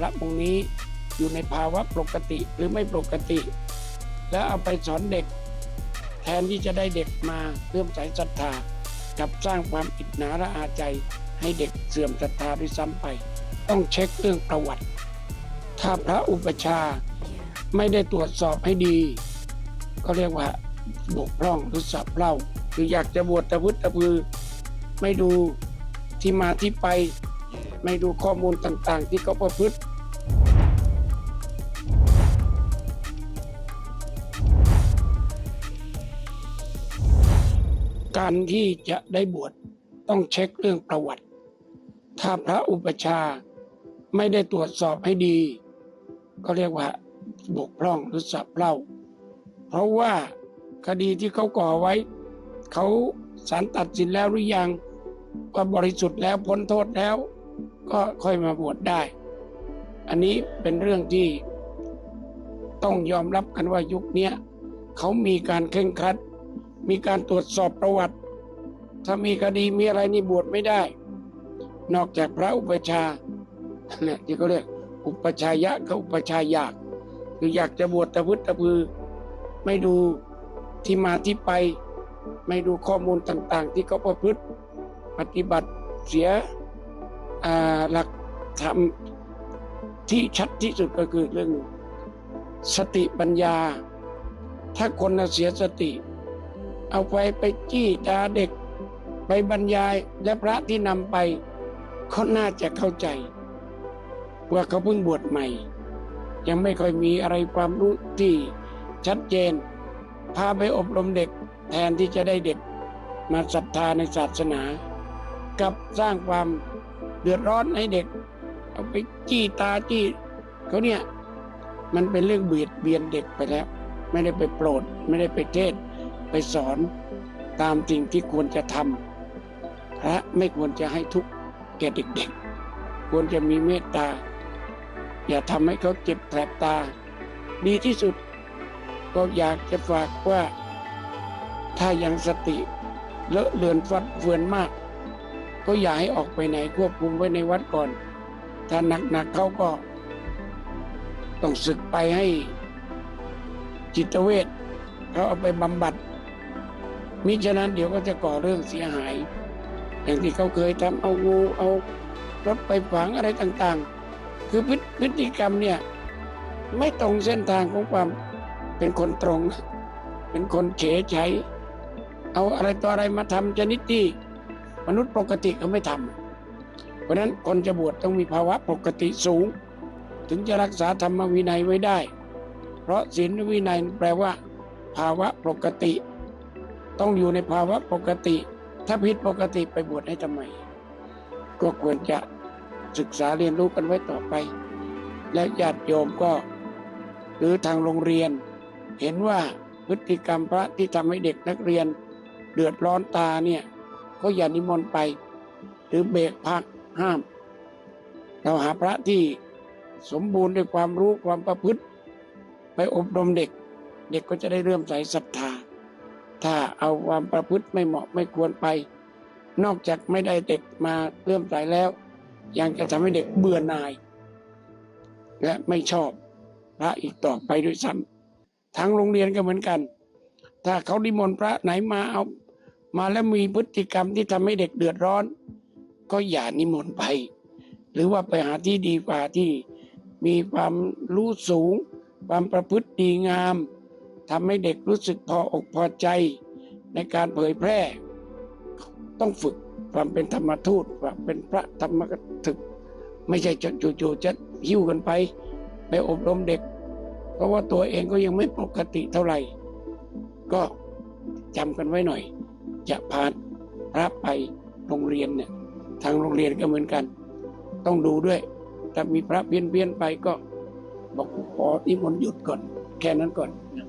พระองค์นี้อยู่ในภาวะปกติหรือไม่ปกติ แล้วเอาไปสอนเด็ก แทนที่จะได้เด็กมาเริ่มใส่ศรัทธากับสร้างความอิจฉาละอาใจ ให้เด็กเสื่อมศรัทธาด้วยซ้ำไป ต้องเช็คเรื่องประวัติ ถ้าพระอุปชาไม่ได้ตรวจสอบให้ดี ก็เรียกว่าบกพร่องหรือสับเล่าคืออยากจะบวชตะพุทธตะพือ ไม่ดูที่มาที่ไป ไม่ดูข้อมูลต่างๆ ที่เขาประพฤติ การที่จะได้บวชต้องเช็คเรื่องประวัติ ถ้าพระอุปชาไม่ได้ตรวจสอบให้ดี ก็เรียกว่าบกพร่องหรือสับเล่า เพราะว่าคดีที่เขาก่อไว้ เขาศาลตัดสินแล้วหรือยังว่าบริสุทธิ์แล้วพ้นโทษแล้ว ก็ค่อยมาบวชได้ อันนี้เป็นเรื่องที่ต้องยอมรับกันว่ายุคนี้เขามีการเคร่งครัด มีการตรวจสอบประวัติ ถ้ามีคดีมีอะไรนี่บวชไม่ได้ นอกจากพระอุปชาเนี่ยที่เขาเรียกอุปชายะกับอุปชายากคืออยากจะบวชตะพุทธตะพือ ไม่ดูที่มาที่ไป ไม่ดูข้อมูลต่าง ๆ ที่เขาประพฤติปฏิบัติเสียหลักธรรมที่ชัดที่สุดก็คือเรื่องสติปัญญา ถ้าคนเสียสติ เอาไปไปจี้ตาเด็ก ไปบรรยายและพระที่นำไปเขาน่าจะเข้าใจ ว่าเขาเพิ่งบวชใหม่ ยังไม่ค่อยมีอะไรความรู้ที่ชัดเจน พาไปอบรมเด็กแทนที่จะได้เด็กมาศรัทธาในศาสนา กับสร้างความเดือดร้อนให้เด็ก เอาไปจี้ตาจี้เขาเนี่ยมันเป็นเรื่องเบียดเบียนเด็กไปแล้ว ไม่ได้ไปโปรด ไม่ได้ไปเทศ ไปสอนตามสิ่งที่ควรจะทำพระไม่ควรจะให้ทุกข์แก่เด็กๆ ควรจะมีเมตตา อย่าทำให้เขาเจ็บแสบตา ดีที่สุดก็อยากจะฝากว่า ถ้ายังสติเลอะเลือนฟัดเฟือนมาก ก็อย่าให้ออกไปไหนควบคุมไว้ในวัดก่อน ถ้าหนักๆเขาก็ ต้องศึกไปให้จิตเวชเขาเอาไปบำบัด มิฉะนั้นเดี๋ยวก็จะก่อเรื่องเสียหาย อย่างที่เขาเคยทำเอางูเอารถไปฝังอะไรต่างๆ คือพฤติกรรมเนี่ยไม่ตรงเส้นทางของความเป็นคนตรง เป็นคนเฉยใช้เอาอะไรต่ออะไรมาทำชนิดที่มนุษย์ปกติเขาไม่ทำเพราะนั้นคนจะบวชต้องมีภาวะปกติสูง ถึงจะรักษาธรรมวินัยไว้ได้ เพราะศีลวินัยแปลว่า ภาวะปกติ ต้องอยู่ในภาวะปกติ ถ้าผิดปกติไปบวชให้ทำไม ก็ควรจะศึกษาเรียนรู้กันไว้ต่อไป และญาติโยมก็ หรือทางโรงเรียน เห็นว่าพฤติกรรมพระที่ทำให้เด็กนักเรียน เดือดร้อนตาเนี่ยก็อย่านิมนต์ไป หรือเบรกพักห้าม เราหาพระที่สมบูรณ์ด้วยความรู้ความประพฤติ ไปอบรมเด็ก เด็กก็จะได้เริ่มใส่ศรัทธา ถ้าเอาความประพฤติไม่เหมาะไม่ควรไป นอกจากไม่ได้เด็กมาเริ่มใสแล้ว ยังจะทำให้เด็กเบื่อหน่าย และไม่ชอบพระอีกต่อไปด้วยซ้ำทั้งโรงเรียนก็เหมือนกัน ถ้าเขานิมนพระไหนมาเอา มาแล้วมีพฤติกรรมที่ทำให้เด็กเดือดร้อน ก็อย่านิมนต์ไป หรือว่าไปหาที่ดีกว่าที่มีความรู้สูง ความประพฤติดีงาม ทำให้เด็กรู้สึกพออกพอใจในการเผยแพร่ ต้องฝึกความเป็นธรรมทูตความเป็นพระธรรมกถึก ไม่ใช่จะจู่ๆจะหิ้วกันไป ไปอบรมเด็ก เพราะว่าตัวเองก็ยังไม่ปกติเท่าไหร่ ก็จำกันไว้หน่อย จะพาพระไปโรงเรียนเนี่ยทางโรงเรียนก็เหมือนกัน ต้องดูด้วยถ้ามีพระเพี้ยนเพียนๆไปก็บอกขอที่มนหยุดก่อน แค่นั้นก่อนนะ